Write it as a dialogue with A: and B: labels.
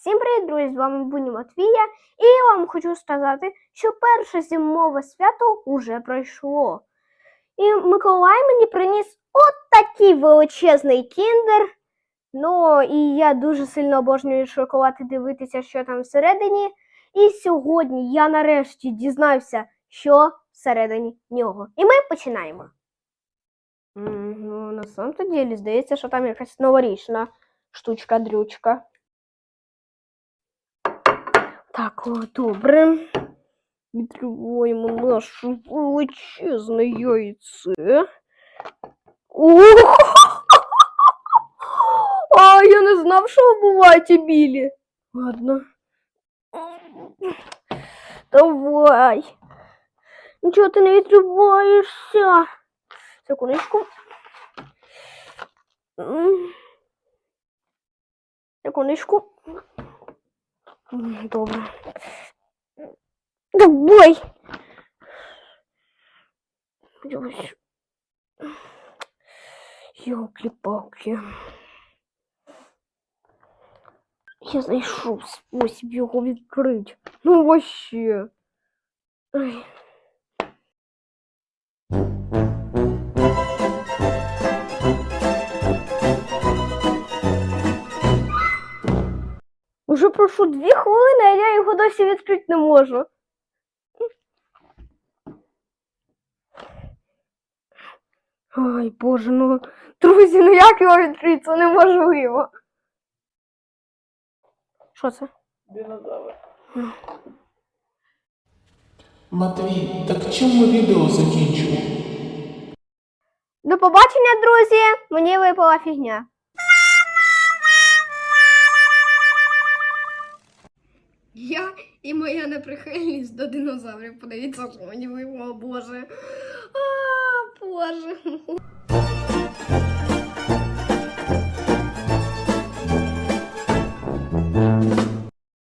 A: Всім привіт, друзі! З вами Буні Матвія, і я вам хочу сказати, що перше зимове свято уже пройшло. І Миколай мені приніс от такий величезний кіндер. Ну, і я дуже сильно обожнюю шоколад і дивитися, що там всередині. І сьогодні я нарешті дізнався, що всередині нього. І ми починаємо. Ну, на самом-то здається, що там якась новорічна штучка-дрючка. Так, добре. Відкриваємо наше величезне яйце. Ох! А, я не знав, що бувають білі. Ладно. Давай. Нічого ти не відкриваєшся. Секундочку. Секундочку. Добре. Давай. Ось. Йолки-палки. Я знайшов спосіб його відкрити. Ну вообще. Ай. Уже пройшло дві хвилини, а я його досі відкрити не можу. Ой, боже, ну, друзі, ну як його відкрити? Це неможливо. Що це?
B: Динозавр. Матвій, так чому ми відео закінчимо?
A: До побачення, друзі! Мені випала фігня. І моя неприхильність до динозаврів. Подивіться, що мені о боже.